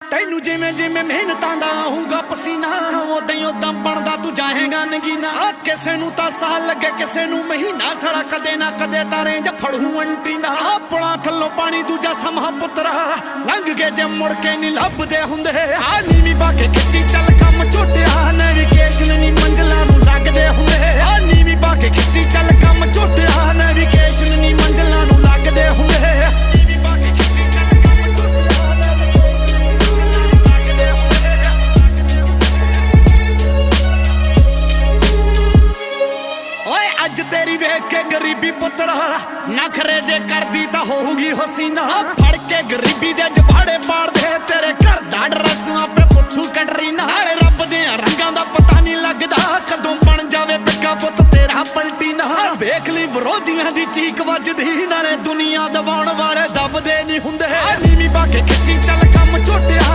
ਤੈਨੂੰ ਜਿਵੇਂ ਜਿਵੇਂ ਮਿਹਨਤਾਂ ਦਾ ਆਊਗਾ ਪਸੀਨਾ ਉਦਾਂ ਹੀ ਉਦਾਂ ਬਣਦਾ, ਤੂੰ ਜਾਏਗਾ ਨਗੀਨਾ। ਆ ਕਿਸੇ ਨੂੰ ਤਾਂ ਸਾਲ ਲੱਗੇ, ਕਿਸੇ ਨੂੰ ਮਹੀਨਾ ਸਾਲਾ, ਕਦੇ ਨਾ ਕਦੇ ਤਾਰੇ ਜਾਂ ਫੜੂ ਅੰਟੀਨਾ ਆਪਣਾ ਥੱਲੋਂ ਪਾਣੀ, ਦੂਜਾ ਸਮਾਂ ਪੁੱਤਰਾ। ਲੰਘ ਕੇ ਜੇ ਮੁੜ ਕੇ ਨਹੀਂ ਲੱਭਦੇ ਹੁੰਦੇ। ਆ ਨੀਵੀਂ ਪਾ ਖਿੱਚੀ ਤੇਰੀ ਵੇਖ ਕੇ ਗਰੀਬੀ ਪੁੱਤਰ ਨਖਰੇ ਜੇ ਕਰਦੀ ਤਾਂ ਹੋਊਗੀ ਹਸੀਨਾ। ਫੜ ਕੇ ਗਰੀਬੀ ਦੇ ਜਬਾੜੇ ਪਾੜਦੇ ਤੇਰੇ ਘਰ ਦਾ ਡਰੈਸ ਆਪੇ ਪੁੱਛੂ ਕੈਟਰੀਨਾ ਰੱਬ ਦੇ ਰੰਗਾਂ ਦਾ ਪਤਾ ਨਹੀਂ ਲੱਗਦਾ, ਕਦੋਂ ਬਣ ਜਾਵੇ ਪਿੱਕਾ ਪੁੱਤ ਤੇਰਾ ਪਲਟੀ ਨਾ ਵੇਖ ਲਈ ਵਿਰੋਧੀਆਂ ਦੀ ਚੀਕ ਵੱਜਦੀ, ਨਾਲੇ ਦੁਨੀਆ ਦਬਾਉਣ ਵਾਲੇ ਦਾ